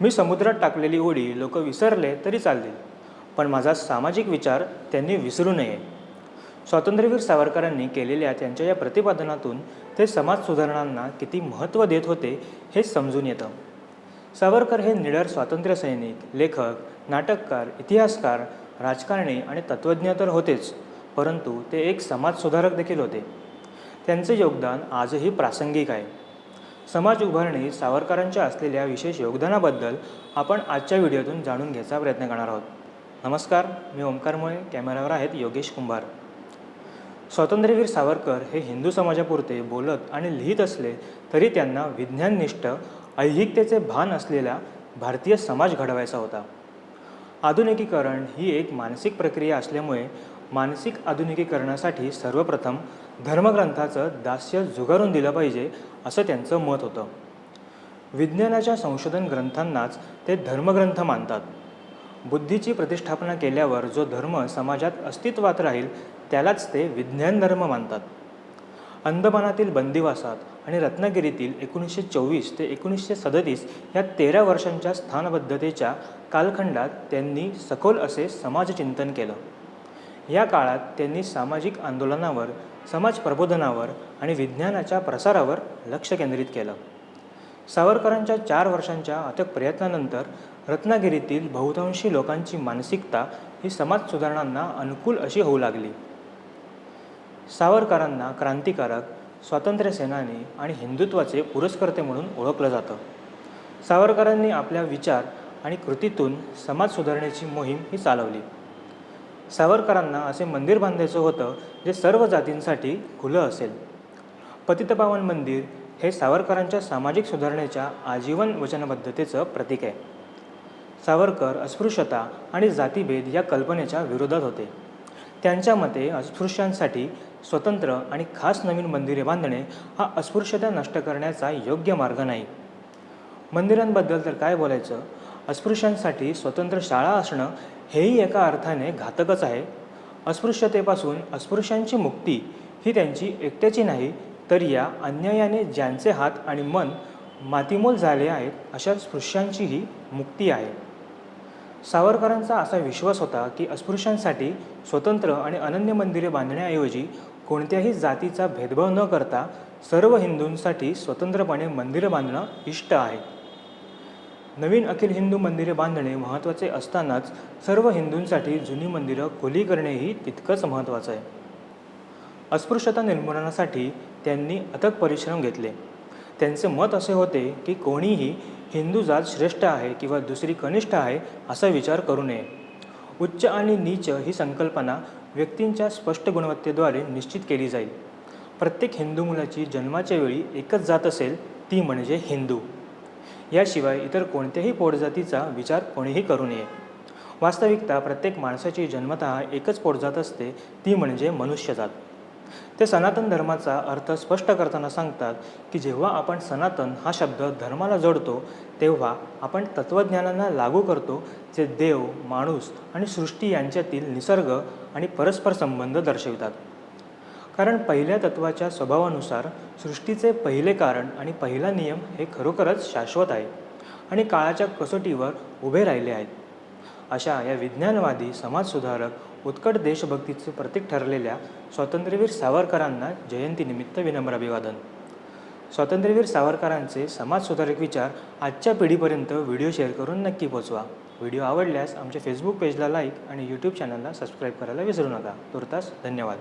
मी समुद्रात टाकलेली ओढी लोक विसरले तरी चालतील. पण माझा सामाजिक विचार त्यांनी विसरू नये. स्वातंत्र्यवीर सावरकरांनी केलेल्या त्यांच्या या प्रतिपादनातून ते समाज सुधारणांना किती महत्त्व देत होते हे समजून येतं. सावरकर हे निडर स्वातंत्र्यसैनिक लेखक नाटककार इतिहासकार राजकारणी आणि तत्त्वज्ञ तर होतेच परंतु ते एक समाजसुधारक देखील होते. त्यांचे योगदान आजही प्रासंगिक आहे. समाज उभारणी सावरकरांच्या असलेल्या विशेष योगदानाबद्दल आपण आजच्या व्हिडिओतून जाणून घ्यायचा प्रयत्न करणार आहोत. नमस्कार मी ओंकार मुळे कॅमेरावर आहेत योगेश कुंभार. स्वातंत्र्यवीर सावरकर हे हिंदू समाजापुरते बोलत आणि लिहित असले तरी त्यांना विज्ञाननिष्ठ ऐहिकतेचे भान असलेला भारतीय समाज घडवायचा होता. आधुनिकीकरण ही एक मानसिक प्रक्रिया असल्यामुळे मानसिक आधुनिकीकरणासाठी सर्वप्रथम धर्मग्रंथाचं दास्य झुगारून दिलं पाहिजे असं त्यांचं मत होतं. विज्ञानाच्या संशोधन ग्रंथांनाच ते धर्मग्रंथ मानतात. बुद्धीची प्रतिष्ठापना केल्यावर जो धर्म समाजात अस्तित्वात राहील त्यालाच ते विज्ञान धर्म मानतात. अंदमानातील बंदिवासात आणि रत्नागिरीतील एकोणीसशे चोवीस ते एकोणीसशे सदतीस या तेरा वर्षांच्या स्थानबद्धतेच्या कालखंडात त्यांनी सखोल असे समाजचिंतन केलं. या काळात त्यांनी सामाजिक आंदोलनावर समाज प्रबोधनावर आणि विज्ञानाच्या प्रसारावर लक्ष केंद्रित केलं. सावरकरांच्या चार वर्षांच्या अथक प्रयत्नानंतर रत्नागिरीतील बहुतांशी लोकांची मानसिकता ही समाज सुधारणांना अनुकूल अशी होऊ लागली. सावरकरांना क्रांतिकारक स्वातंत्र्यसेनानी आणि हिंदुत्वाचे पुरस्कर्ते म्हणून ओळखलं जातं. सावरकरांनी आपल्या विचार आणि कृतीतून समाज सुधारणेची मोहीम ही चालवली. सावरकरांना असे मंदिर बांधायचं होतं जे सर्व जातींसाठी खुलं असेल. पतितपावन मंदिर हे सावरकरांच्या सामाजिक सुधारणेच्या आजीवन वचनबद्धतेचं प्रतीक आहे. सावरकर अस्पृश्यता आणि जातीभेद या कल्पनेच्या विरोधात होते. त्यांच्या मते अस्पृश्यांसाठी स्वतंत्र आणि खास नवीन मंदिरे बांधणे हा अस्पृश्यता नष्ट करण्याचा योग्य मार्ग नाही. मंदिरांबद्दल तर काय बोलायचं? अस्पृश्यांसाठी स्वतंत्र शाळा असणं हेही एका अर्थाने घातकच आहे. अस्पृश्यतेपासून अस्पृश्यांची मुक्ती ही त्यांची एकट्याची नाही तर या अन्यायाने ज्यांचे हात आणि मन मातीमोल झाले आहेत अशा स्पृश्यांचीही मुक्ती आहे. सावरकरांचा असा विश्वास होता की अस्पृश्यांसाठी स्वतंत्र आणि अनन्य मंदिरे बांधण्याऐवजी कोणत्याही जातीचा भेदभाव न करता सर्व हिंदूंसाठी स्वतंत्रपणे मंदिरं बांधणं इष्ट आहे. नवीन अखिल हिंदू मंदिरे बांधणे महत्त्वाचे असतानाच सर्व हिंदूंसाठी जुनी मंदिरं खुली करणेही तितकंच महत्त्वाचं आहे. अस्पृश्यता निर्मूलनासाठी त्यांनी अथक परिश्रम घेतले. त्यांचे मत असे होते की कोणीही हिंदू जात श्रेष्ठ आहे किंवा दुसरी कनिष्ठ आहे असा विचार करू नये. उच्च आणि नीच ही संकल्पना व्यक्तींच्या स्पष्ट गुणवत्तेद्वारे निश्चित केली जाईल. प्रत्येक हिंदू मुलाची जन्माच्या वेळी एकच जात असेल ती म्हणजे हिंदू. याशिवाय इतर कोणत्याही पोटजातीचा विचार कोणीही करू नये. वास्तविकता प्रत्येक माणसाची जन्मतः एकच पोटजात असते ती म्हणजे मनुष्यजात. ते सनातन धर्माचा अर्थ स्पष्ट करताना सांगतात की जेव्हा आपण सनातन हा शब्द धर्माला जोडतो तेव्हा आपण तत्त्वज्ञानांना लागू करतो जे देव माणूस आणि सृष्टी यांच्यातील निसर्ग आणि परस्पर संबंध दर्शवितात. कारण पहिल्या तत्त्वाच्या स्वभावानुसार सृष्टीचे पहिले कारण आणि पहिला नियम हे खरोखरच शाश्वत आहे आणि काळाच्या कसोटीवर उभे राहिले आहेत. अशा या विज्ञानवादी समाजसुधारक उत्कट देशभक्तीचे प्रतीक ठरलेल्या स्वातंत्र्यवीर सावरकरांना जयंतीनिमित्त विनम्र अभिवादन. स्वातंत्र्यवीर सावरकरांचे समाजसुधारक विचार आजच्या पिढीपर्यंत व्हिडिओ शेअर करून नक्की पोचवा. व्हिडिओ आवडल्यास आमच्या फेसबुक पेजला लाईक आणि यूट्यूब चॅनलला सबस्क्राईब करायला विसरू नका. तुर्तास धन्यवाद.